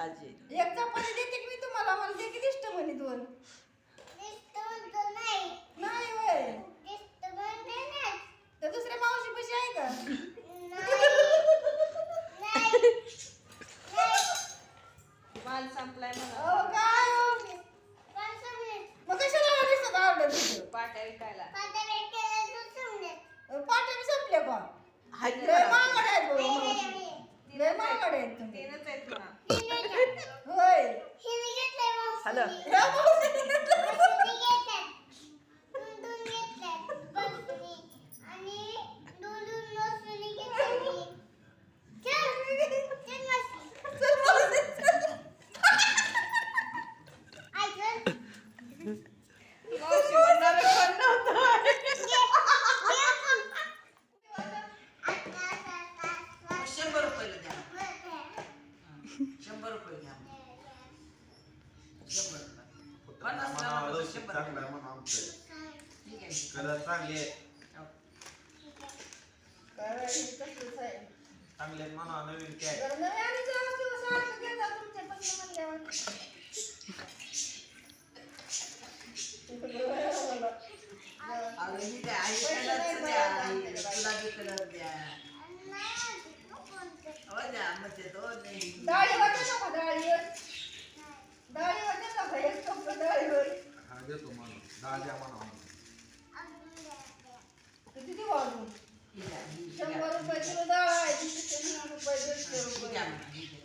आज. येईल एक चपाती देते की मी तुम्हाला? मला दे की दिसतो म्हणे दोन. नाही. वय तर दुसऱ्या मावशी आहे का? माल संपलाय म्हणा. काय हो? मग कशाला मला ऑर्डर दिली पाट्या विकायला. पाट्याने संपल्या. का? आहेत लय महागड आहेत बाबा मावशी. लय महागड आहेत तुम्ही. तीनच आहेत म्हणा. Hello Mm-hmm. चांगला रुपये. आमचं. कलर चांगले चांगले आहेत म्हणावं, नवीन काय अगं ही आई कलरचं द्या आई गुलाबी कलर द्या हो द्या म्हणजे नाही डाळीवर? देतो मला. दहा द्या म्हणा. किती वाढून शंभर रुपये किलो दहा आहे रुपये दीडशे रुपये